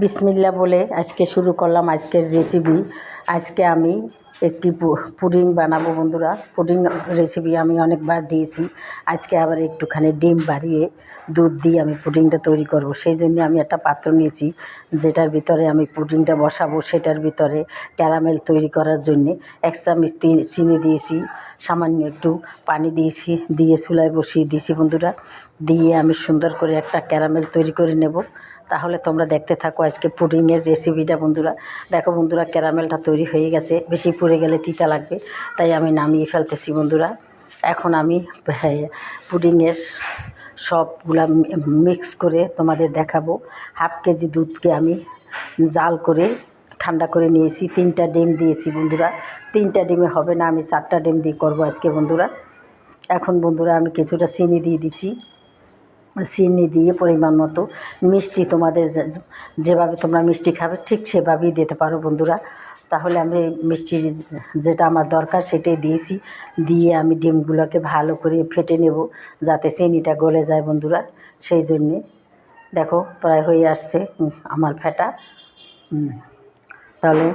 বিসমিল্লা বলে আজকে শুরু করলাম আজকের রেসিপি আজকে আমি একটি পুডিং বানাবো বন্ধুরা। পুডিং রেসিপি আমি অনেকবার দিয়েছি। আজকে আবার একটুখানি ডিম বাড়িয়ে দুধ দিয়ে আমি পুডিংটা তৈরি করব। সেই জন্য আমি একটা পাত্র নিয়েছি, যেটার ভিতরে আমি পুডিংটা বসাবো। সেটার ভিতরে ক্যারামেল তৈরি করার জন্যে এক চামচ চিনি দিয়েছি, সামান্য একটু পানি দিয়েছি, দিয়ে চুলায় বসিয়ে দিয়েছি বন্ধুরা। দিয়ে আমি সুন্দর করে একটা ক্যারামেল তৈরি করে নেব। তাহলে তোমরা দেখতে থাকো আজকে পুডিংয়ের রেসিপিটা বন্ধুরা। দেখো বন্ধুরা ক্যারামেলটা তৈরি হয়ে গেছে। বেশি পুড়ে গেলে তিতা লাগবে তাই আমি নামিয়ে ফেলতেছি বন্ধুরা। এখন আমি হ্যাঁ, পুডিংয়ের সবগুলা মিক্স করে তোমাদের দেখাবো। হাফ কেজি দুধকে আমি জাল করে ঠান্ডা করে নিয়েছি। তিনটা ডিম দিয়েছি বন্ধুরা। তিনটা ডিমে হবে না আমি চারটা ডিম দিয়ে করব আজকে বন্ধুরা। এখন বন্ধুরা আমি কিছুটা চিনি দিয়ে দিছি। চিনি দিয়ে পরিমাণ মতো মিষ্টি তোমাদের যেভাবে তোমরা মিষ্টি খাবে ঠিক সেভাবেই দিতে পারো বন্ধুরা। তাহলে আমি মিষ্টির যেটা আমার দরকার সেটাই দিয়েছি। দিয়ে আমি ডিমগুলোকে ভালো করে ফেটে নেব যাতে চিনিটা গলে যায় বন্ধুরা। সেই জন্যে দেখো প্রায় হয়ে আসছে আমার ফেটা। তাহলে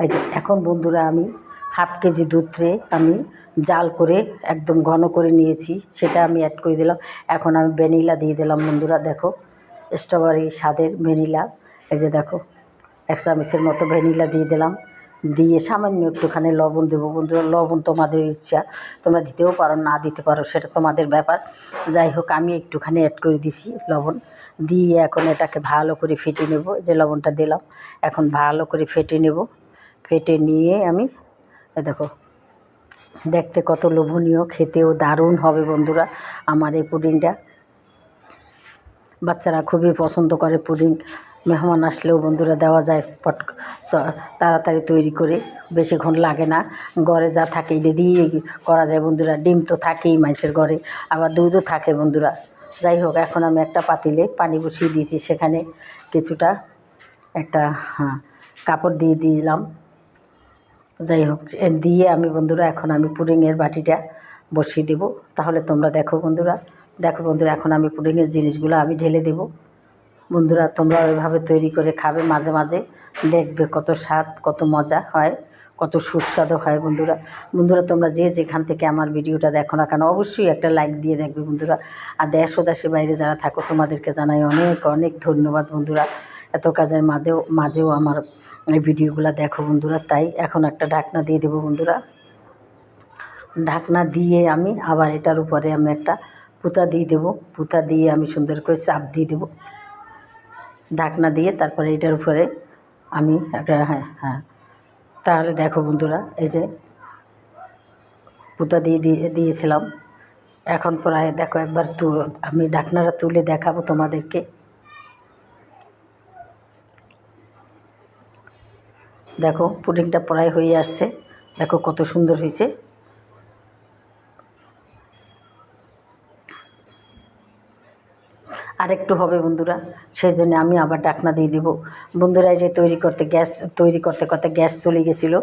এই যে, এখন বন্ধুরা আমি হাফ কেজি দুধরে আমি জাল করে একদম ঘন করে নিয়েছি, সেটা আমি অ্যাড করে দিলাম। এখন আমি ভ্যানিলা দিয়ে দিলাম বন্ধুরা, দেখো। স্ট্রবেরি স্বাদের ভ্যানিলা, এই যে দেখো এক চামচের মতো ভ্যানিলা দিয়ে দিলাম। দিয়ে সামান্য একটুখানি লবণ দেবো বন্ধুরা, লবণ তোমাদের ইচ্ছা, তোমরা দিতেও পারো, না দিতে পারো, সেটা তোমাদের ব্যাপার। যাই হোক, আমি একটুখানি অ্যাড করে দিছি লবণ। দিয়ে এখন এটাকে ভালো করে ফেটে নেব যে লবণটা দিলাম। এখন ভালো করে ফেটে নেব। ফেটে নিয়ে আমি দেখো দেখতে কত লোভনীয় খেতেও দারুণ হবে বন্ধুরা আমার এই পুডিংটা। বাচ্চারা খুবই পছন্দ করে পুডিং মেহমান আসলেও বন্ধুরা দেওয়া যায় পট তাড়াতাড়ি তৈরি করে বেশিক্ষণ লাগে না ঘরে যা থাকে এটা দিয়ে করা যায় বন্ধুরা ডিম তো থাকেই মানুষের ঘরে আবার দুধও থাকে বন্ধুরা। যাই হোক এখন আমি একটা পাতিলে পানি বসিয়ে দিয়েছি সেখানে কিছুটা একটা হ্যাঁ, কাপড় দিয়ে দিলাম। যাই হোক দিয়ে আমি বন্ধুরা, এখন আমি পুডিংয়ের বাটিটা বসিয়ে দেবো। তাহলে তোমরা দেখো বন্ধুরা দেখো বন্ধুরা, এখন আমি পুডিংয়ের জিনিসগুলো আমি ঢেলে দেবো। বন্ধুরা, তোমরা ওইভাবে তৈরি করে খাবে মাঝে মাঝে, দেখবে কত স্বাদ, কত মজা হয়, কত সুস্বাদু হয় বন্ধুরা। বন্ধুরা, তোমরা যে যেখান থেকে আমার ভিডিওটা দেখো না কেন, অবশ্যই একটা লাইক দিয়ে দেখবে বন্ধুরা। আর দেশ ও বাইরে যারা থাকো, তোমাদেরকে জানাই অনেক অনেক ধন্যবাদ বন্ধুরা। এত কাজের মাঝেও মাঝেও আমার এই ভিডিওগুলো দেখো বন্ধুরা, তাই এখন একটা ঢাকনা দিয়ে দেবো বন্ধুরা। ঢাকনা দিয়ে আমি আবার এটার উপরে আমি একটা পুঁতা দিয়ে দেবো। পুঁতা দিয়ে আমি সুন্দর করে চাপ দিয়ে দেবো। ঢাকনা দিয়ে তারপরে এটার উপরে আমি একটা হ্যাঁ হ্যাঁ। তাহলে দেখো বন্ধুরা, এই যে পুঁতা দিয়ে দিয়ে, দিয়েছিলাম। এখন প্রায় দেখো একবার তু আমি ঢাকনাটা তুলে দেখাবো তোমাদেরকে। দেখো পুডিংটা প্রায় হয়ে আসছে। দেখো কত সুন্দর হয়েছে। আরেকটু হবে বন্ধুরা সেই জন্য আমি আবার ডাকনা দিয়ে দিব। বন্ধুরা এটা তৈরি করতে গ্যাস, তৈরি করতে করতে গ্যাস চলে গেছিল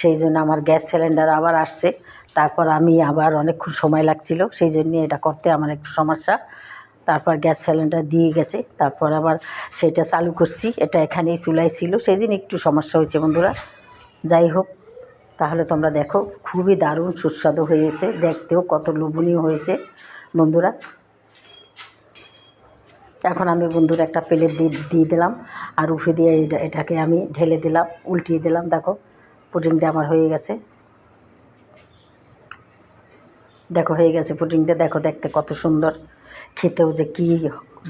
সেই জন্য আমার গ্যাস সিলিন্ডার আবার আসছে। তারপর আমি আবার অনেকক্ষণ সময় লাগছিল সেই জন্য এটা করতে আমার একটু সমস্যা। তারপর গ্যাস সিলিন্ডার দিয়ে গেছে। তারপর আবার সেটা চালু করছি। এটা এখানেই চুলাই ছিল। সেই দিন একটু সমস্যা হয়েছে বন্ধুরা। যাই হোক, তাহলে তোমরা দেখো, খুবই দারুণ সুস্বাদু হয়েছে। দেখতেও কত লোভনীয় হয়েছে বন্ধুরা। এখন আমি বন্ধুরা একটা প্লেট দিয়ে দিয়ে দিলাম। আর উফে দিয়ে এটাকে আমি ঢেলে দিলাম, উল্টিয়ে দিলাম। দেখো, পুডিংটা আমার হয়ে গেছে। দেখো, হয়ে গেছে পুডিংটা। দেখো, দেখতে কত সুন্দর। খেতেও যে কী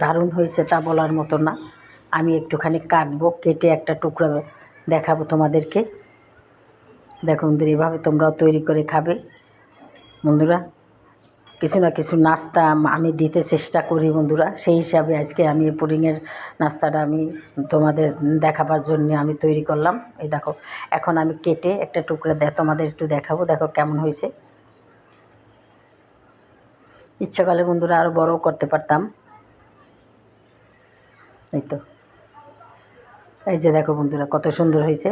দারুণ হয়েছে তা বলার মতো না। আমি একটুখানি কাটবো, কেটে একটা টুকরা দেখাবো তোমাদেরকে। দেখো বন্ধুরা, এভাবে তোমরাও তৈরি করে খাবে। বন্ধুরা, কিছু না কিছু নাস্তা আমি দিতে চেষ্টা করি বন্ধুরা। সেই হিসাবে আজকে আমি পুডিংয়ের নাস্তাটা আমি তোমাদের দেখাবার জন্য আমি তৈরি করলাম। এই দেখো, এখন আমি কেটে একটা টুকরা তোমাদের একটু দেখাবো। দেখো কেমন হয়েছে। ইচ্ছা করলে বন্ধুরা আরও বড়ও করতে পারতাম। এই তো। এই যে দেখো বন্ধুরা, কত সুন্দর হয়েছে।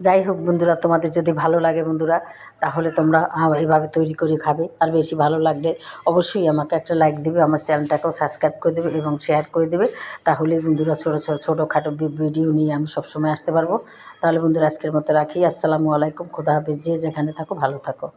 যাই হোক বন্ধুরা, তোমাদের যদি ভালো লাগে বন্ধুরা, তাহলে তোমরা এভাবে তৈরি করে খাবে। আর বেশি ভালো লাগলে অবশ্যই আমাকে একটা লাইক দেবে, আমার চ্যানেলটাকেও সাবস্ক্রাইব করে দেবে এবং শেয়ার করে দেবে। তাহলে বন্ধুরা ছোটো ছোটো, ছোটোখাটো ভিডিও নিয়ে আমি সবসময় আসতে পারব। তাহলে বন্ধুরা আজকের মতো রাখি। আসসালামু আলাইকুম, খোদা হাফেজ। যে যেখানে থাকো, ভালো থাকো।